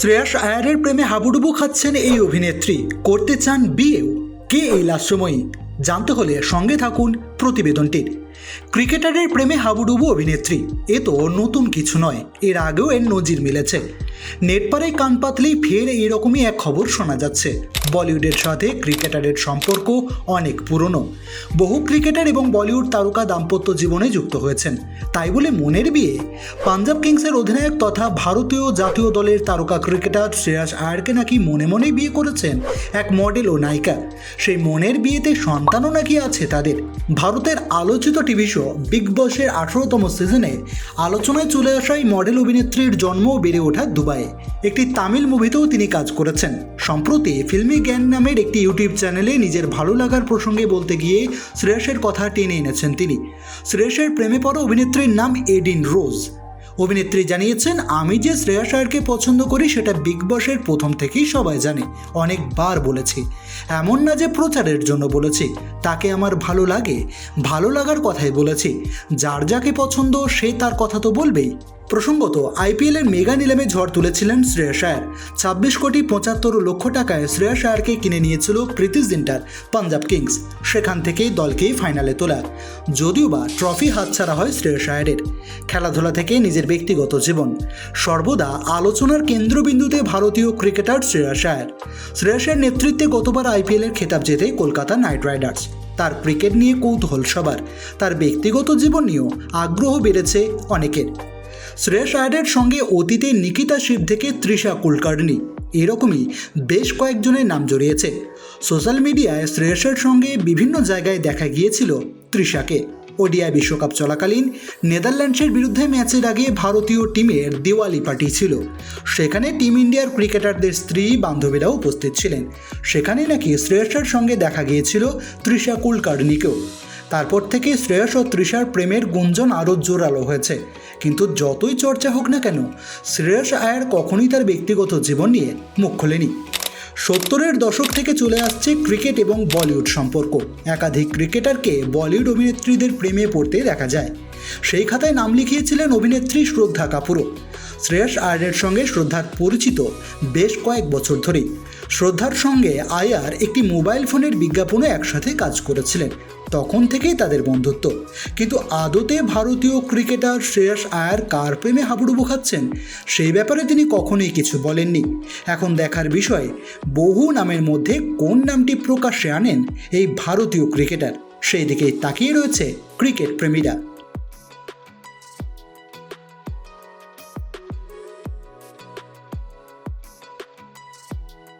শ্রেয়াস আয়ারের প্রেমে হাবুডুবু খাচ্ছেন এই অভিনেত্রী। করতে চান বিয়েও। কে এই লাস্যময়ী? জানতে হলে সঙ্গে থাকুন প্রতিবেদনটির। ক্রিকেটারের প্রেমে হাবুডুবু অভিনেত্রী। এ তো নতুন কিছু নয়, এর আগেও এর নজির মিলেছে। নেটপাড়ায় কান পাতলেই ফের এইরকমই এক খবর শোনা যাচ্ছে। বলিউডের সাথে ক্রিকেটারের সম্পর্ক অনেক পুরনো। বহু ক্রিকেটার এবং বলিউড তারকা দাম্পত্য জীবনে যুক্ত হয়েছেন। তাই বলে মনের বিয়ে? পাঞ্জাব কিংসের অধিনায়ক তথা ভারতীয় জাতীয় দলের তারকা ক্রিকেটার শ্রেয়াস আয়ারকে নাকি মনে মনেই বিয়ে করেছেন এক মডেল ও নায়িকা। সেই মনের বিয়েতে সন্তানও নাকি আছে তাদের। ভারতের আলোচিত টিভি শো বিগ বসের আঠারোতম সিজনে আলোচনায় চলে আসা এই মডেল অভিনেত্রীর জন্ম বেড়ে ওঠা দুবাইয়ে। একটি তামিল মুভিতেও তিনি কাজ করেছেন। সম্প্রতি ফিল্মি জ্ঞান নামের একটি ইউটিউব চ্যানেলে নিজের ভালো লাগার প্রসঙ্গে বলতে গিয়ে শ্রেয়সের কথা টেনে এনেছেন তিনি। শ্রেয়সের প্রেমে পড়া অভিনেত্রীর নাম এডিন রোজ। অভিনেত্রী জানিয়েছেন, আমি যে শ্রেয়া শায়ারকে পছন্দ করি সেটা বিগ বসের প্রথম থেকেই সবাই জানে, অনেকবার বলেছি। এমন না যে প্রচারের জন্য বলেছি, তাকে আমার ভালো লাগে। ভালো লাগার কথাই বলেছি। যার যাকে পছন্দ, সে তার কথা তো বলবেই। প্রসঙ্গত আইপিএলের মেগা নিলামে ঝড় তুলেছিলেন শ্রেয়স আয়ার ছাব্বিশ কোটি পঁচাত্তর লক্ষ টাকায় শ্রেয়স আয়ারকে কিনে নিয়েছিল প্রীতি জিন্টার, পাঞ্জাব কিংস। সেখান থেকেই দলকেই ফাইনালে তোলা। যদিও বা ট্রফি হাতছাড়া হয় শ্রেয়স আয়ারের খেলাধুলা থেকে নিজের ব্যক্তিগত জীবন। সর্বদা আলোচনার কেন্দ্রবিন্দুতে ভারতীয় ক্রিকেটার শ্রেয়স আয়ার শ্রেয়সের নেতৃত্বে গতবার আইপিএলের খেতাব জেতে কলকাতা নাইট রাইডার্স। তার ক্রিকেট নিয়ে কৌতূহল সবার। তার ব্যক্তিগত জীবন নিয়েও আগ্রহ বেড়েছে অনেকের। শ্রেয়স আয়ারের সঙ্গে অতীতে নিকিতা শিব থেকে তৃষা কুলকার্নি। এরকমই বেশ কয়েকজনের নাম জড়িয়েছে। সোশ্যাল মিডিয়ায় শ্রেয়সের সঙ্গে বিভিন্ন জায়গায় দেখা গিয়েছিল তৃষাকে। ওডিআই বিশ্বকাপ চলাকালীন নেদারল্যান্ডসের বিরুদ্ধে ম্যাচের আগে ভারতীয় টিমের দিওয়ালি পার্টি ছিল। সেখানে টিম ইন্ডিয়ার ক্রিকেটারদের স্ত্রী, বান্ধবীরাও উপস্থিত ছিলেন। সেখানে নাকি শ্রেয়সের সঙ্গে দেখা গিয়েছিল তৃষা কুলকার্নিকেও। তারপর থেকে শ্রেয়স ও তৃষার প্রেমের গুঞ্জন আরও জোরালো হয়েছে। কিন্তু যতই চর্চা হোক না কেন, শ্রেয়স আয়ার কখনোই তার ব্যক্তিগত জীবন নিয়ে মুখ খোলেনি। সত্তরের দশক থেকে চলে আসছে ক্রিকেট এবং বলিউড সম্পর্ক। একাধিক ক্রিকেটারকে বলিউড অভিনেত্রীদের প্রেমে পড়তে দেখা যায়। সেই খাতায় নাম লিখিয়েছিলেন অভিনেত্রী শ্রদ্ধা কাপুরও। শ্রেয়স আয়ারের সঙ্গে শ্রদ্ধার পরিচিত বেশ কয়েক বছর ধরেই। শ্রদ্ধার সঙ্গে আয়ার একটি মোবাইল ফোনের বিজ্ঞাপনে একসাথে কাজ করেছিলেন। তখন থেকেই তাদের বন্ধুত্ব। কিন্তু আদতে ভারতীয় ক্রিকেটার শ্রেয়স আয়ার কার প্রেমে হাবুডুবু খাচ্ছেন, সেই ব্যাপারে তিনি কখনোই কিছু বলেননি। এখন দেখার বিষয়, বহু নামের মধ্যে কোন নামটি প্রকাশ্যে আনেন এই ভারতীয় ক্রিকেটার? সেই দিকেই তাকিয়ে রয়েছে ক্রিকেট প্রেমীরা।